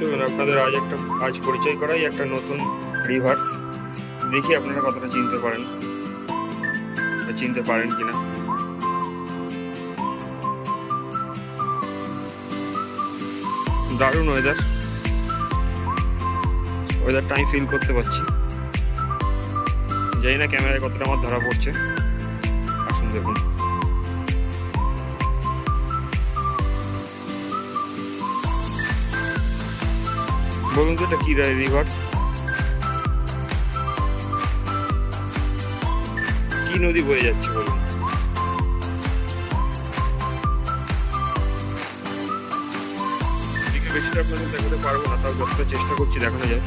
চলুন আপনাদের আজ একটা আজ পরিচয় করাই, একটা নতুন রিভার্স দেখি আপনারা কতটা চিনতে পারেন। চিনতে পারেন কিনা। দারুণ ওয়েদার ওয়েদারটা আমি ফিল করতে পারছি। জানি না ক্যামেরায় কতটা আমার ধরা পড়ছে। আসুন দেখুন। বলুন তো এটা কি রিভার্স কি নদী বয়ে যাচ্ছে বলুন? বেশিটা আপনাদের দেখাতে পারব না, তাও যতটা চেষ্টা করছি দেখানো যায়।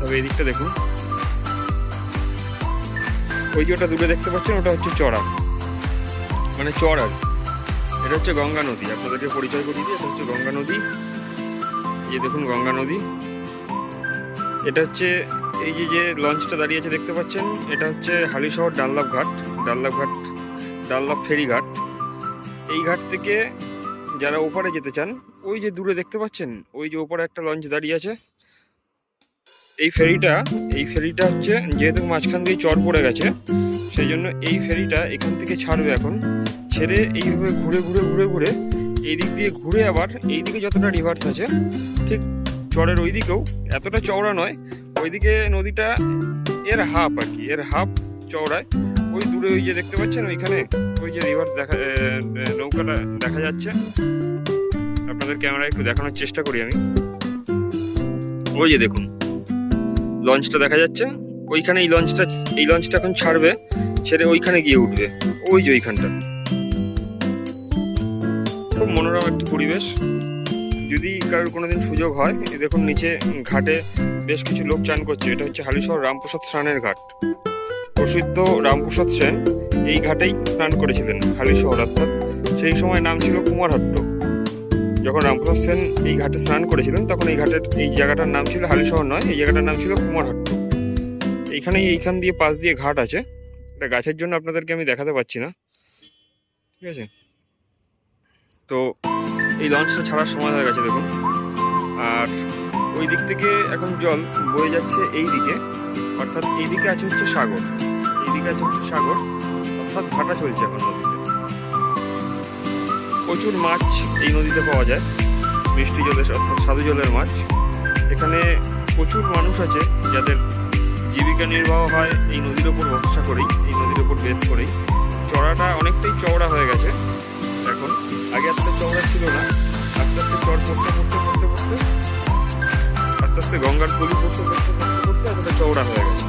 তবে এদিকটা দেখুন। ওই যে ওটা দূরে দেখতে পাচ্ছেন, ওটা হচ্ছে চড়া। মানে চড় এটা হচ্ছে গঙ্গা নদী। আপনাদেরকে পরিচয় করিয়ে দিই, এটা হচ্ছে গঙ্গা নদী। যে দেখুন গঙ্গা নদী। এটা হচ্ছে এই যে যে লঞ্চটা দাঁড়িয়ে আছে দেখতে পাচ্ছেন, এটা হচ্ছে হালিশহর ডাল্লাভ ঘাট ডাল্লাভ ঘাট ডাল্লাভ ফেরি ঘাট। এই ঘাট থেকে যারা ওপারে যেতে চান, ওই যে দূরে দেখতে পাচ্ছেন, ওই যে ওপারে একটা লঞ্চ দাঁড়িয়ে আছে। এই ফেরিটা এই ফেরিটা হচ্ছে যেহেতু মাঝখান দিয়ে চর পড়ে গেছে, সেই জন্য এই ফেরিটা এখান থেকে ছাড়বে এখন। ছেড়ে এইভাবে ঘুরে ঘুরে ঘুরে ঘুরে এই দিক দিয়ে ঘুরে আবার এই দিকে যতটা রিভার্স আছে, ঠিক চরের ওই দিকেও এতটা চওড়া নয়, ওইদিকে নদীটা এর হাফ আর কি, এর হাফ চওড়ায়। ওই দূরে ওই যে দেখতে পাচ্ছেন, ওইখানে ওই যে রিভার্স দেখা নৌকাটা দেখা যাচ্ছে। আপনাদের ক্যামেরায় একটু দেখানোর চেষ্টা করি আমি। ওই যে দেখুন লঞ্চটা দেখা যাচ্ছে। ওইখানে এই লঞ্চটা এই লঞ্চটা এখন ছাড়বে, ছেড়ে ওইখানে গিয়ে উঠবে। ওই যে ওইখানটা। খুব মনোরম একটি পরিবেশ। যদি কারোর কোনোদিন সুযোগ হয় দেখুন নিচে ঘাটে বেশ কিছু লোক চান করছে। এটা হচ্ছে হালিশহর রামপ্রসাদ স্নানের ঘাট। প্রসিদ্ধ রামপ্রসাদ সেন এই ঘাটেই স্নান করেছিলেন হালিশহর, অর্থাৎ সেই সময় নাম ছিল কুমারহাট্ট। যখন রামপ্রসাদ সেন এই ঘাটে স্নান করেছিলেন, তখন এই ঘাটের এই জায়গাটার নাম ছিল হালিশহর নয়, এই জায়গাটার নাম ছিল কুমারহাট্ট। এইখানেই এইখান দিয়ে পাশ দিয়ে ঘাট আছে। এটা গাছের জন্য আপনাদেরকে আমি দেখাতে পাচ্ছি না। ঠিক আছে? তো এই লঞ্চটা ছাড়ার সময় হয়ে গেছে, দেখুন। আর ওই দিক থেকে এখন জল বয়ে যাচ্ছে এই দিকে। অর্থাৎ এই দিকে আছে হচ্ছে সাগর। এই দিকে আছে হচ্ছে সাগর। অর্থাৎ ভাটা চলছে এখন নদীতে। প্রচুর মাছ এই নদীতে পাওয়া যায়। মিষ্টি জলের অর্থাৎ সাধু জলের মাছ। এখানে প্রচুর মানুষ আছে যাদের জীবিকা নির্বাহ হয় এই নদীর ওপর ভরসা করেই, এই নদীর ওপর বেস করেই। চড়াটা অনেকটাই চওড়া হয়ে গেছে এখন। আগে এতটা চওড়া ছিল না। আস্তে আস্তে চর পড়তে পড়তে পড়তে পড়তে, আস্তে আস্তে গঙ্গার গলি পড়তে পড়তে পড়তে পড়তে এতটা চওড়া হয়ে গেছে।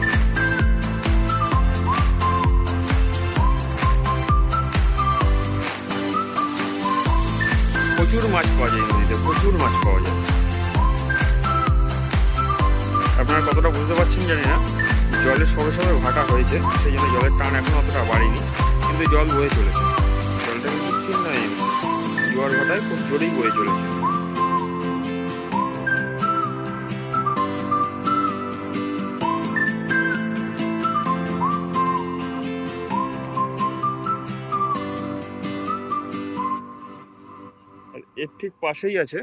প্রচুর মাছ পাওয়া যায় নদীতে, প্রচুর মাছ পাওয়া যায়। আপনারা কতটা বুঝতে পারছেন জানি না। জলের সবে সবে ভাটা হয়েছে, সেই জন্য জলের টান এখন অতটা বাড়েনি, কিন্তু জল বয়ে চলেছে। জলটা কিন্তু স্থির নয়। জোয়ার ভাটায় খুব জোরেই বয়ে চলেছে। এর ঠিক পাশেই আছে,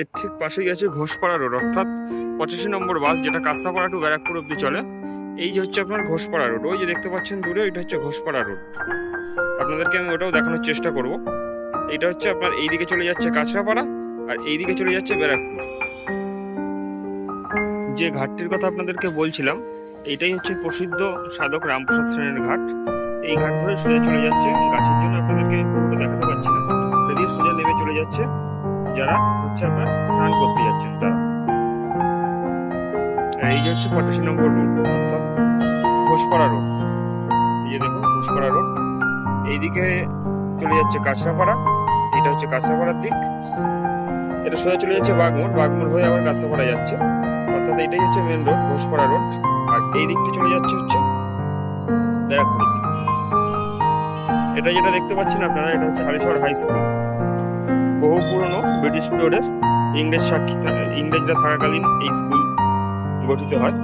এর ঠিক পাশেই আছে ঘোষপাড়া রোড, অর্থাৎ পঁচাশি নম্বর বাস যেটা কাঁসাপাড়া টু ব্যারাকপুর অব্দি চলে। এই যে হচ্ছে আপনার ঘোষপাড়া রোড, ওই যে দেখতে পাচ্ছেন দূরে ওইটা হচ্ছে ঘোষপাড়া রোড। আপনাদেরকে আমি ওটাও দেখানোর চেষ্টা করব। এইটা হচ্ছে আপনার এইদিকে চলে যাচ্ছে কাঁচরাপাড়া আর এইদিকে চলে যাচ্ছে ব্যারাকপুর। যে ঘাটটির কথা আপনাদেরকে বলছিলাম এইটাই হচ্ছে প্রসিদ্ধ সাধক রামপ্রসাদ সেনের ঘাট। এই ঘাট ধরে সোজা চলে যাচ্ছে গাছের জন্য আপনাদেরকে পুরোটা দেখাতে পারছি না। যদি সোজা নেমে চলে যাচ্ছে যারা হচ্ছে আপনার স্নান করতে যাচ্ছেন তারা। এই যে হচ্ছে পঁচাশি নম্বর রোড, অর্থাৎ ঘোষপাড়া রোড। এই যে দেখুন, ঘোষপাড়া রোড। এইদিকে চলে যাচ্ছে কাঁচরাপাড়া। এটা হচ্ছে কাঁচরাপাড়ার দিক। এটা সোজা চলে যাচ্ছে বাগমোড় বাগমোড় হয়ে আবার কাঁচরাপাড়া যাচ্ছে। অর্থাৎ এটাই হচ্ছে মেন রোড ঘোষপাড়া রোড আর এই দিকটা চলে যাচ্ছে হচ্ছে এটা যেটা দেখতে পাচ্ছেন আপনারা, এটা হচ্ছে হালিশহর হাই স্কুল বহু পুরনো ব্রিটিশ পিরিয়ডের ইংরেজ সাক্ষী ইংরেজরা থাকাকালীন এই স্কুল গঠিত হয়।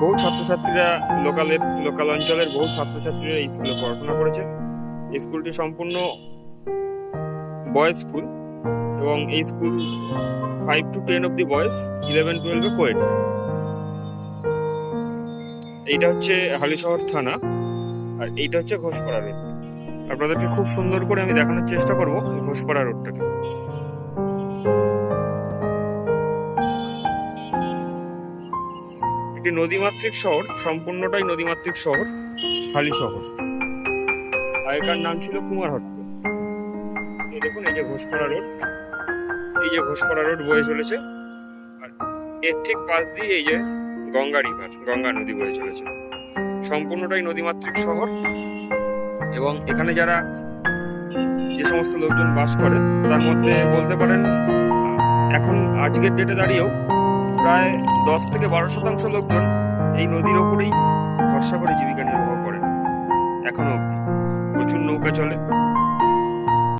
বহু ছাত্রছাত্রীরা লোকালের লোকাল অঞ্চলের বহু ছাত্রছাত্রীরা এই স্কুলে পড়াশোনা করেছে স্কুলটি সম্পূর্ণ বয়েজ স্কুল এবং এই school five to ten of the boys eleven টুয়েলভে কোয়েট এইটা হচ্ছে হালিশহর থানা, আর এইটা হচ্ছে ঘোষপাড়া রোড আপনাদেরকে খুব সুন্দর করে আমি দেখানোর চেষ্টা করব ঘোষপাড়া রোডটাকে একটি নদীমাতৃক শহর, সম্পূর্ণটাই নদীমাতৃক শহর হালি শহর আগেকার নাম ছিল কুমারহট্ট। এই দেখুন, এই যে ঘোষপাড়া রোড, এই যে ঘোষপাড়া রোড বয়ে চলেছে, আর এর ঠিক পাশ দিয়ে এই যে গঙ্গা রিভার, গঙ্গা নদী বয়ে চলেছে। সম্পূর্ণটাই নদীমাতৃক শহর, এবং এখানে যারা যে সমস্ত লোকজন বাস করে, তার মধ্যে বলতে পারেন, এখন আজকের ডেটে দাঁড়িয়েও প্রায় দশ থেকে বারো শতাংশ লোকজন এই নদীর ওপরেই ভরসা করে জীবিকা নির্বাহ করে এখনও অবধি। প্রচুর নৌকা চলে।